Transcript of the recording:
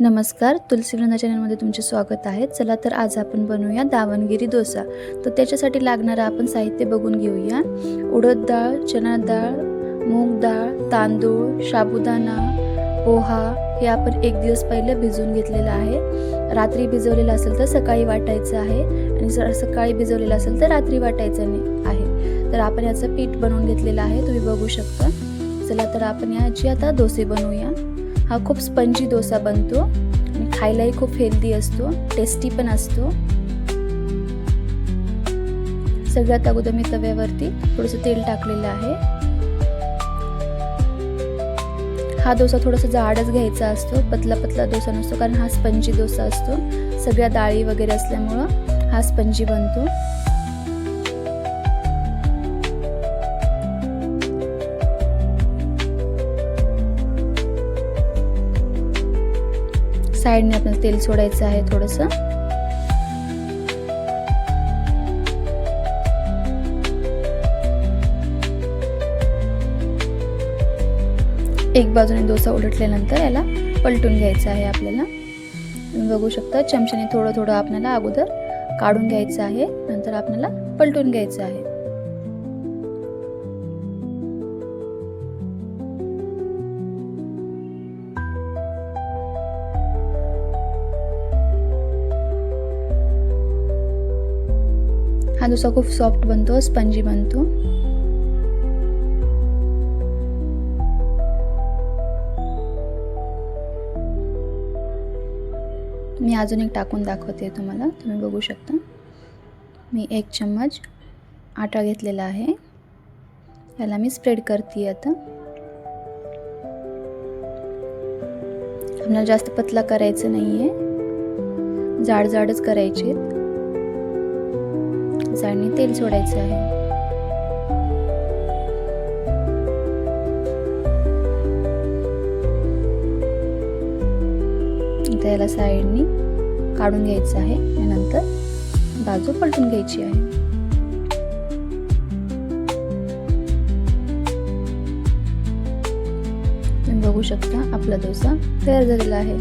नमस्कार तुलसी वृंदा चॅनलमध्ये तुमचे स्वागत आहे. चला तर आज आपण बनवूया दावणगिरी डोसा. तर त्याच्यासाठी लागणारं आपण साहित्य बघून घेऊया. उडद डाळ चणा डाळ मूग डाळ तांदूळ साबुदाणा पोहा हे आपण एक दिवस पहिले भिजवून घेतलेलं आहे. रात्री भिजवलेलं असेल तर सकाळी वाटायचं आहे आणि जर सकाळी भिजवलेलं असेल तर रात्री वाटायचं नाही आहे. तर आपण याचं पीठ बनवून घेतलेलं आहे तुम्ही बघू शकता. चला तर आपण याची आता डोसे बनवूया. हा खूप स्पंजी डोसा बनतो. आणि खायलाही खूप हेल्दी असतो. टेस्टी पण असतो. सगळ्यात अगोदर मी तव्यावरती थोडंसं तेल टाकलेलं आहे. हा डोसा थोडासा जाडच घ्यायचा असतो. पतला पतला डोसा नसतो कारण हा स्पंजी डोसा असतो. सगळ्या डाळी वगैरे असल्यामुळं हा स्पंजी बनतो. साईडने आपण तेल सोडायचं आहे थोडंसं. एक बाजूने डोसा उलटल्यानंतर याला पलटून घ्यायचं आहे आपल्याला. तुम्ही बघू शकता चमच्याने थोडं थोडं आपल्याला अगोदर काढून घ्यायचं आहे. नंतर आपल्याला पलटून घ्यायचं आहे. हा डोसा खूप सॉफ्ट बनतो स्पंजी बनतो. मी अजून एक टाकून दाखवते तुम्हाला तुम्ही बघू शकता. मी एक चम्मच आटा घेतलेला आहे. याला मी स्प्रेड करते आता. आपल्याला जास्त पतला करायचं नाही आहे जाड जाडच करायचे जाडने तेल सोडायचं आहे. त्याला साईडनी काढून घ्यायचं आहे त्यानंतर बाजू पलटून घ्यायची आहे. तुम्ही बघू शकता आपला डोसा तयार झालेला आहे.